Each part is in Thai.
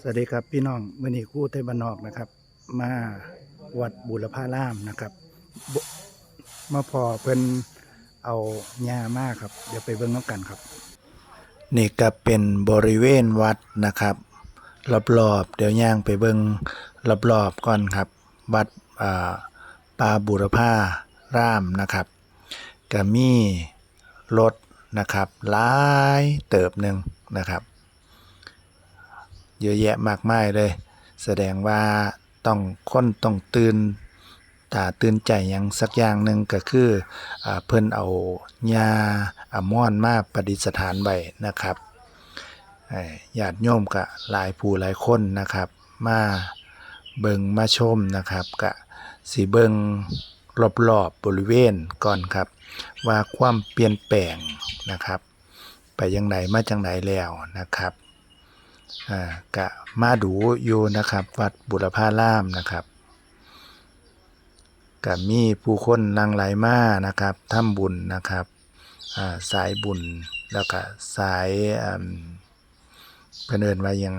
สวัสดีครับพี่น้องมื่อนี้กู้ไทยบ้านนอกนะครับ มาวัดบุรพารามนะครับบมาพอเพิ่นเอาหญ้ามากครับ เดี๋ยวไปเบิ่งน้ำกันครับ นี่ก็เป็นบริเวณวัดนะครับรอบๆเดี๋ยวย่างไปเบิ่งรอบๆก่อนครับ วัดป่าบุรพารามนะครับก็มีรถนะครับหลายเติบหนึ่งนะครับ เยอะแยะมากมายเลย แสดงว่าต้องค้นต้องตื่นตาตื่นใจอย่างสักอย่างหนึ่งก็คืออเพิ่นเอาญาอามอนมาประดิษฐานไว้นะครับเอ่อญาติโยมก็หลายผู้หลายคนนะครับ มาเบิงมาชมนะครับกะสีเบิงรอบๆบบริเวณก่อนครับ ว่าความเปลี่ยนแปลงนะครับ ไปยังไหนมาจังไหนแล้วนะครับ กะมาดูอยู่นะครับ วัดบุรพารามนะครับกะมีผู้คนหลังไหลมานะครับทำบุญนะครับสายบุญแล้วก็สายเพิ่นเอินว่ายัง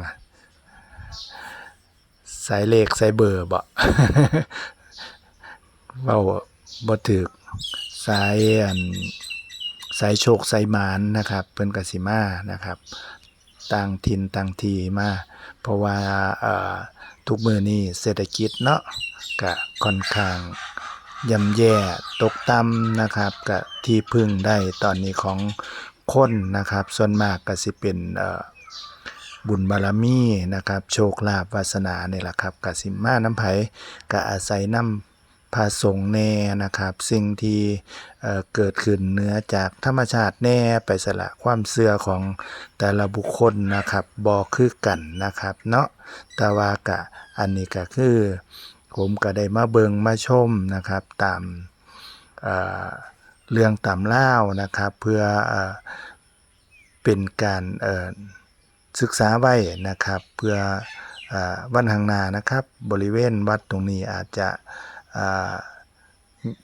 สายเลขสายเบอร์บ่เว้าบ่ถึกสายสายโชคสายหมานนะครับ เพิ่นกสิมานะครับ ต่างถิ่นต่างทีมาเพราะว่าทุกมือนี้เศรษฐกิจเนาะก็ค่อนข้างย่ำแย่ตกต่ำนะครับก็ที่พึ่งได้ตอนนี้ของคนนะครับ ส่วนมากก็สิเป็นบุญบารมีนะครับ โชคลาภวาสนาเนี่ยแหละครับกสิมาน้ำไผ่ก็อาศัยน้ำ พาสงฆ์แน่นะครับ สิ่งที่เเกิดขึ้นเนื้อจากธรรมชาติแน่ไปสละความเสื่อของแต่ละบุคคลนะครับบอคือกันนะครับ เนาะแต่ว่ากะอันนี้ก็คือ ผมก็ได้มาเบิงมาชมนะครับตามเเรื่องตามเล่านะครับ เพื่อเอเป็นการศึกษาไว้นะครับ เพื่ออวันข้างนานะครับ บริเวณวัดตรงนี้อาจจะ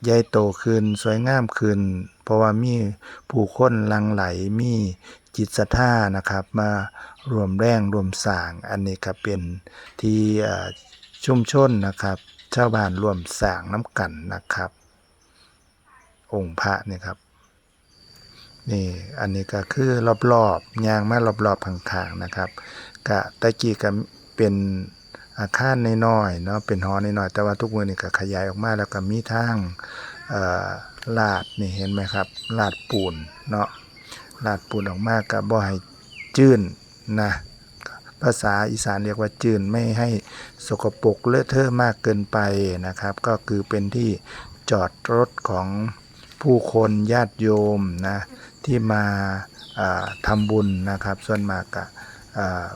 ใหญ่โตขึ้นสวยงามขึ้น เพราะว่ามีผู้คนลังไหลมีจิตศรัทธานะครับ มารวมแรงรวมสร้าง อันนี้ก็เป็นที่เอ่อชุมชนนะครับชาวบ้านรวมสร้างน้ำกันนะครับ องค์พระนี่ครับนี่อันนี้ก็คือรอบๆยางมารอบๆข้างๆนะครับกะตะกี้ก็เป็น อาคารน้อยๆเนาะเป็นหอน้อยๆแต่ว่าทุกมือนี่ก็ขยายออกมาแล้วก็มีทางลาดนี่เห็นไหมครับลาดปูนเนาะลาดปูนออกมาก็บ่ให้จื้นนะภาษาอีสานเรียกว่าจื้นไม่ให้สกปรกเลอะเทอะมากเกินไปนะครับ ก็คือเป็นที่จอดรถของผู้คนญาติโยมนะที่มาทำบุญนะครับ ส่วนมากก็อ่า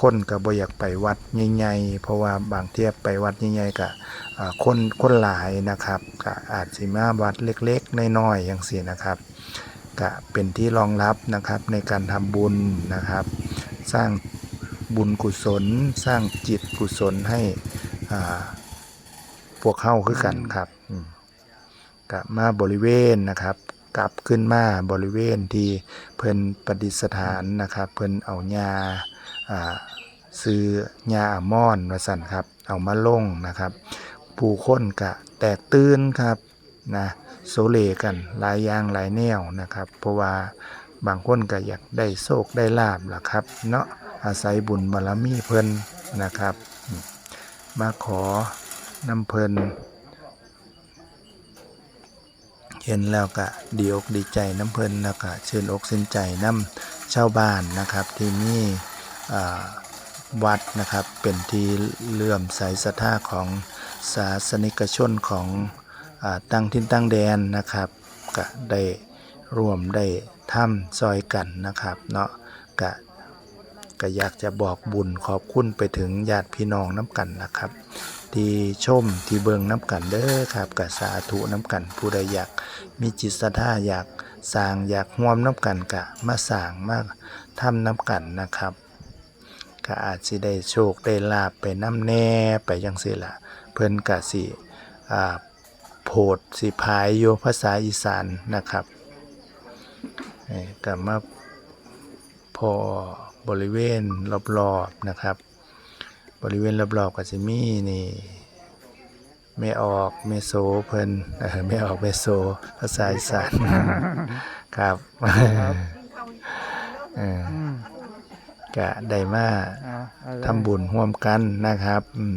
คนก็บ่อยากไปวัดใหญ่ๆเพราะว่าบางเทียบไปวัดใหญ่ๆก็คนคนหลายนะครับก็อาจสิมาวัดเล็กๆน้อยๆอย่างสี่นะครับก็เป็นที่รองรับนะครับในการทำบุญนะครับ สร้างบุญกุศล สร้างจิตกุศลให้พวกเข้าคือกันครับอืมก็มาบริเวณนะครับ กลับขึ้นมาบริเวณที่เพิ่นประดิษฐานนะครับ เพิ่นเอาญา ซื้อยาอามอนมาสั่นครับ เอามาลงนะครับ ผู้คนกะแตกตื่นครับนะโซเลกันหลายอย่างหลายแนวนะครับ เพราะว่าบางคนก็อยากได้โชคได้ลาบล่ะครับ เนาะอาศัยบุญบารมีเพิ่นนะครับ มาขอน้ำเพิ่นเห็นแล้วก็ดีอกดีใจน้ำเพิ่นแล้วก็ชื่นอกชื่นใจน้ำชาวบ้านนะครับที่มีอ่ วัดนะครับเป็นที่เลื่อมใสศรัทธาของศาสนิกชนของอตั้งทินตั้งแดนนะครับก็ได้ร่วมได้ทำซอยกันนะครับเนาะก็ก็อยากจะบอกบุญขอบคุณไปถึงญาติพี่น้องน้ำกันนะครับ ที่ชมที่เบิงน้ำกันเด้อครับกับสาธุน้ำกัน ผู้ใดอยากมีจิตศรัทธาอยากสร้างอยากร่วมน้ำกันกะมาสร้างมาทำน้ำกันนะครับ ก็อาจสิได้โชคได้ลาบไปน้ำแน่ไปจังซี่ล่ะ เพิ่นก็สิอ่าโพดสิพายอยู่ภาษาอีสานนะครับเอ้ยก็มาพอบริเวณรอบๆนะครับ บริเวณรอบๆก็จะมีนี่ไม่ออกเมโซเพิ่นเออไม่ออกเมโซภาษาอีสานครับ เอออืมก็ได้มาเอาเอาเลยทำบุญร่วมกันนะครับอืม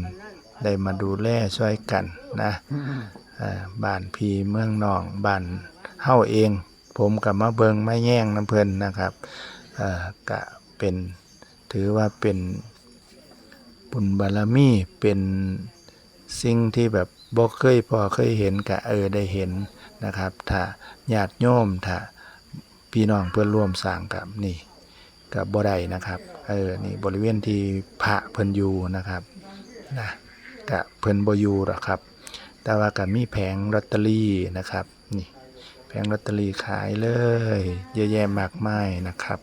ได้มาดูแลช่วยกันนะอืมเอ่อบ้านพีเมืองนองบ้านเฮาเอง ผมกับมาเบิงมาแย่งน้ำเพิ่นนะครับเอ่อก็เป็นถือว่าเป็นบุญบารมีเป็นสิ่งที่แบบบ่เคยพอเคยเห็นกะเออได้เห็นนะครับ ถ้าญาติโยมถ้าพี่น้องเพื่อนร่วมสร้างกับนี่ กับบ่ได้นะครับเออนี่บริเวณที่พระเพิ่นอยู่นะครับนะกะเพิ่นบ่อยู่หรอกครับ แต่ว่าก็มีแผงลอตเตอรี่นะครับนี่แผงลอตเตอรี่ขายเลย เยอะแยะมากมายนะครับ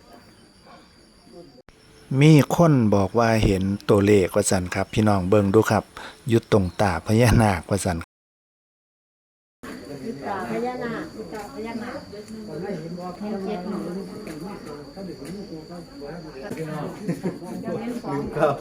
มีคนบอกว่าเห็นตัวเลขว่าสันครับ พี่น้องเบิ่งดูครับยุดตรงตาพญานาคว่าสัน ตาพญานาคตาพญานาคเห็นเจ็ดหนึ่ง ครับ